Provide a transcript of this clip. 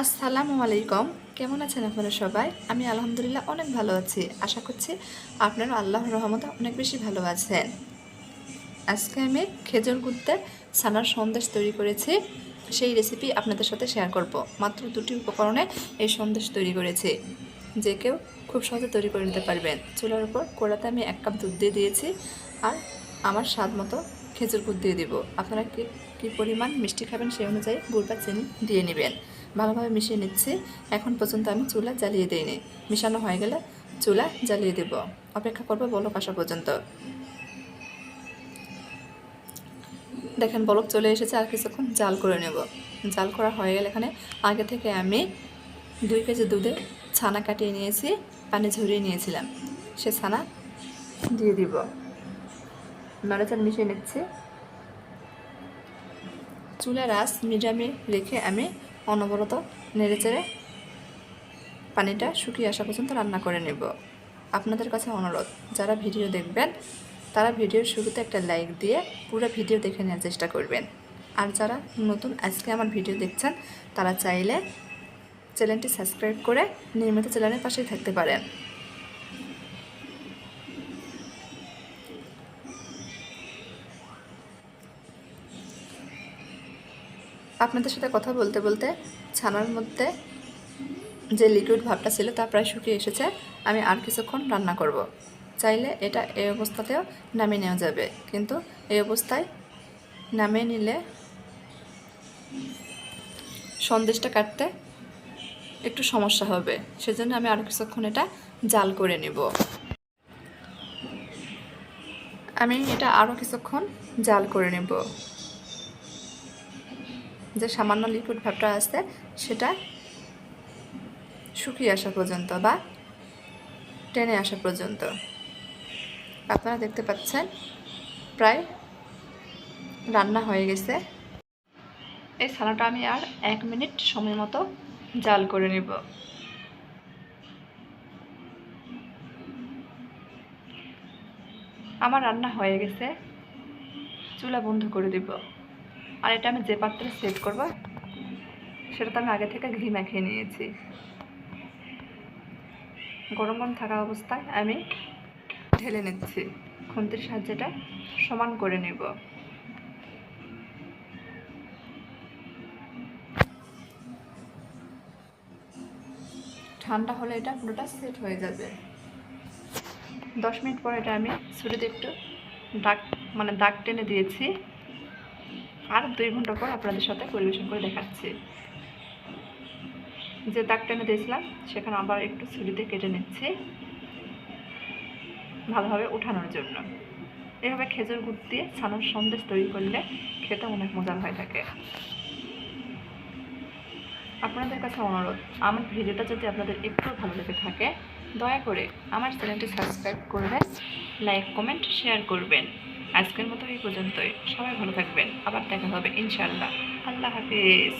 আসসালামু আলাইকুম। কেমন আছেন আপনারা সবাই? আমি আলহামদুলিল্লাহ অনেক ভালো আছি। আশা করছি আপনারা আল্লাহর রহমতে অনেক বেশি ভালো আছেন। আজকে আমি খেজুর গুড়তে ছানার সন্দেশ তৈরি করেছি। সেই রেসিপি আপনাদের সাথে শেয়ার করব। মাত্র দুটি উপকরণে এই সন্দেশ তৈরি করেছি। যে কেউ খুব সহজে তৈরি করে নিতে পারবেন। চুলার উপর কোড়াতে আমি এক কাপ দুধ দিয়ে দিয়েছি। আর আমার স্বাদ মতো খেজুর গুড় দিয়ে দিব। আপনারা কি, কী পরিমাণ মিষ্টি খাবেন সেই অনুযায়ী গুড় বা চিনি দিয়ে নেবেন। ভালোভাবে মিশিয়ে নিচ্ছি। এখন পর্যন্ত আমি চুলা জ্বালিয়ে দিইনি। মিশানো হয়ে গেলে চুলা জ্বালিয়ে দেব। অপেক্ষা করব বলক আসা পর্যন্ত। দেখেন, বলক চলে এসেছে, আর কিছুক্ষণ জাল করে নেব। জাল করা হয়ে গেলে এখানে আগে থেকে আমি দুই কেজি দুধে ছানা কাটিয়ে নিয়েছি, পানি ঝরিয়ে নিয়েছিলাম। সে ছানা দিয়ে দিব। নাড়াচার মিশিয়ে নিচ্ছি। চুলা রাস মিডিয়ামে রেখে আমি অনবরত নেড়েচেড়ে পানিটা শুকিয়ে আসা পর্যন্ত রান্না করে নেব। আপনাদের কাছে অনুরোধ, যারা ভিডিও দেখবেন, তারা ভিডিওর শুরুতে একটা লাইক দিয়ে পুরো ভিডিও দেখে নেওয়ার চেষ্টা করবেন। আর যারা নতুন আজকে আমার ভিডিও দেখছেন, তারা চাইলে চ্যানেলটি সাবস্ক্রাইব করে নিয়মিত চ্যানেলের পাশেই থাকতে পারেন। আপনাদের সাথে কথা বলতে বলতে ছানার মধ্যে যে লিকুইড ভাবটা ছিল তা প্রায় শুকিয়ে এসেছে। আমি আর কিছুক্ষণ রান্না করব। চাইলে এটা এই অবস্থাতেও নামিয়ে নেওয়া যাবে। কিন্তু এই অবস্থায় নামিয়ে নিলে সন্দেশটা কাটতে একটু সমস্যা হবে। সেজন্য আমি আরও কিছুক্ষণ এটা জাল করে নেব। আমি এটা আরও কিছুক্ষণ জাল করে নেব। যে সামান্য লিকুইড ভাবটা আছে, সেটা শুকিয়ে আসা পর্যন্ত বা টেনে আসা পর্যন্ত। আপনারা দেখতে পাচ্ছেন, প্রায় রান্না হয়ে গেছে। এই ছানাটা আমি আর এক মিনিট সময় মতো জাল করে নেব। আমার রান্না হয়ে গেছে, চুলা বন্ধ করে দিব। আর এটা আমি যে পাত্রে সেট করব, সেটা তো আমি আগে থেকে ঘি মাখিয়ে নিয়েছি। গরম গরম থাকা অবস্থায় আমি ঢেলে নিচ্ছি। খুন্তির সাহায্যে এটা সমান করে নেব। ঠান্ডা হলে এটা পুরোটা সেট হয়ে যাবে। দশ মিনিট পর এটা আমি ছুরিতে একটু দাগ মানে দাগ টেনে দিয়েছি। আর দুই ঘণ্টা পর আপনাদের সাথে পরিবেশন করে দেখাচ্ছি। যে দাগ টেনে দিয়েছিলাম, সেখানে আবার একটু ছুরিতে কেটে নিচ্ছি, ভালোভাবে উঠানোর জন্য। এভাবে খেজুর গুড় দিয়ে ছানার সন্দেশ তৈরি করলে খেতে অনেক মজার হয়ে থাকে। আপনাদের কাছে অনুরোধ, আমার ভিডিওটা যদি আপনাদের একটু ভালো লেগে থাকে, দয়া করে আমার চ্যানেলটি সাবস্ক্রাইব করবেন, লাইক, কমেন্ট, শেয়ার করবেন। আজকের মতো এই পর্যন্তই। সবাই ভালো থাকবেন। আবার দেখা হবে ইনশাল্লাহ আল্লাহ হাফিজ।